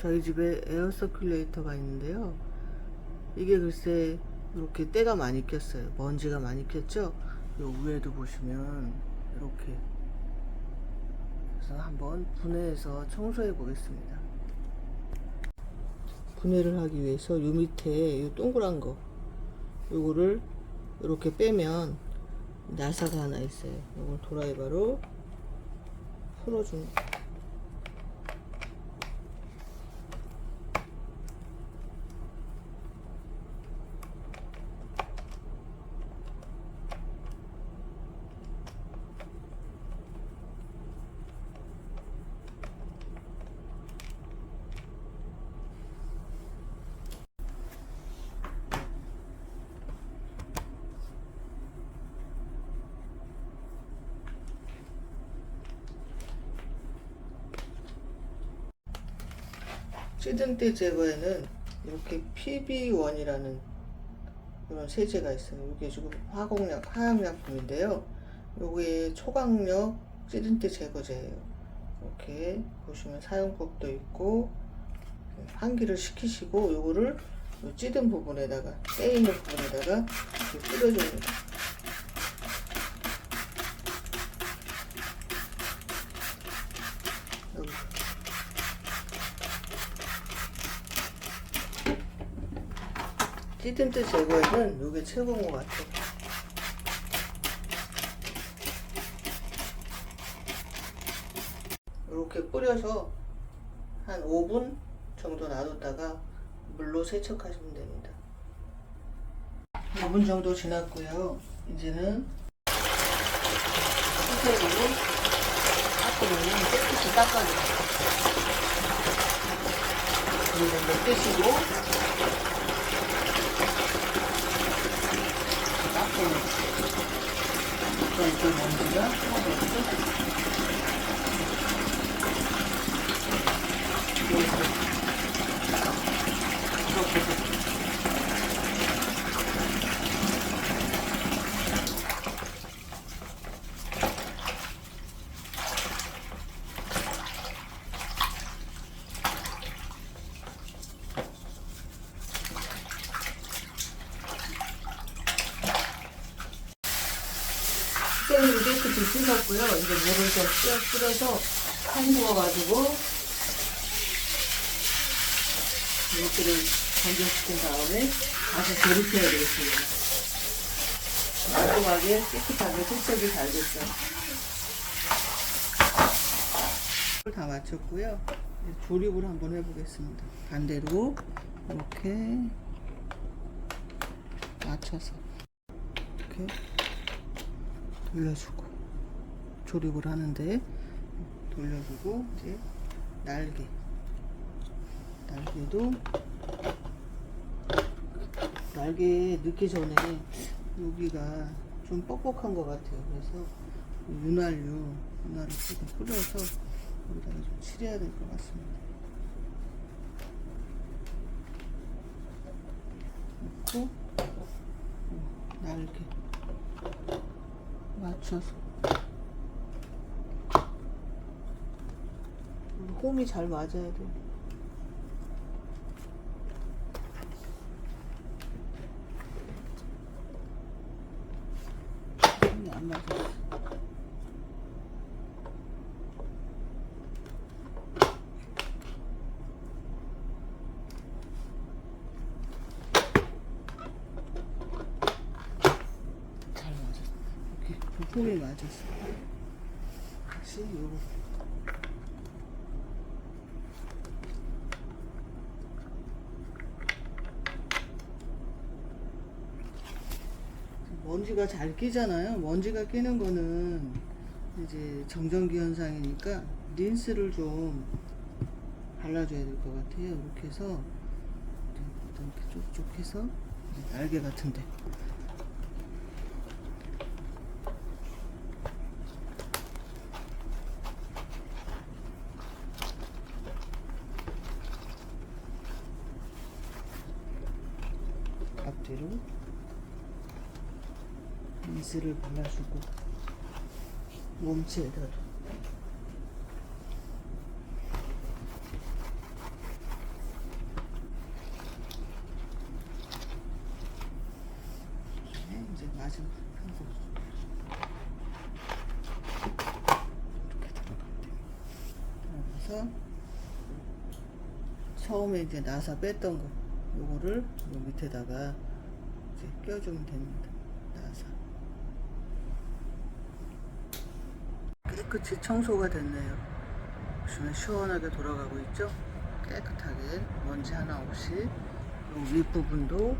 저희 집에 에어 서큘레이터가 있는데요. 이게 글쎄 이렇게 때가 많이 꼈어요. 먼지가 많이 꼈죠? 요 위에도 보시면 이렇게 그래서 한번 분해해서 청소해 보겠습니다. 분해를 하기 위해서 요 밑에 이 동그란 거 요거를 이렇게 빼면 나사가 하나 있어요. 요걸 도라이바로 풀어줍니다. 시든 때 제거에는 이렇게 PB1이라는 그런 세제가 있어요. 이게 지금 화공약, 화학약품인데요. 요게 초강력 시든 때 제거제예요. 이렇게 보시면 사용법도 있고 환기를 시키시고 요거를 요 찌든 부분에다가 때 있는 부분에다가 이렇게 뿌려줍니다. 여기 찌든때 제거에는 요게 최고인 것 같아요. 이렇게 뿌려서 한 5분 정도 놔뒀다가 물로 세척하시면 됩니다. 5분 정도 지났고요. 이제는 수세로 닦으면 깨끗이 닦아줘요. 이 정도 떼시고 그럼 그 먼지가 떨어져서 수세미를 깨끗이 씻었고요. 이제 물을 좀 뿌려, 뿌려서 헹구어가지고 이것들을 건조시킨 다음에 다시 조립해야 되겠습니다. 깔끔하게 깨끗하게 세척이 잘 됐어요. 다 마쳤고요. 조립을 한번 해보겠습니다. 반대로 이렇게 맞춰서 이렇게 돌려주고 조립을 하는데 돌려주고 이제 날개. 날개도 날개 넣기 전에 여기가 좀 뻑뻑한 것 같아요. 그래서 윤활유 윤활유 조금 뿌려서 여기다가 좀 칠해야 될 것 같습니다. 넣고 어, 날개 맞춰서 홈이 잘 맞아야 돼. 안 맞았어. 잘 맞았어. 다시 요거. 먼지가 잘 끼잖아요. 먼지가 끼는 거는 이제 정전기 현상이니까 린스를 좀 발라줘야 될 것 같아요. 이렇게 해서 이렇게 쪽쪽 해서 날개 같은데 앞뒤로 빈스를 발라주고 몸체에다 이제 마지막 한 거. 그래서 처음에 이제 나사 뺐던 거 요거를 요 밑에다가 이제 껴주면 됩니다. 깨끗이 청소가 됐네요. 보시면 시원하게 돌아가고 있죠? 깨끗하게 먼지 하나 없이 요 윗부분도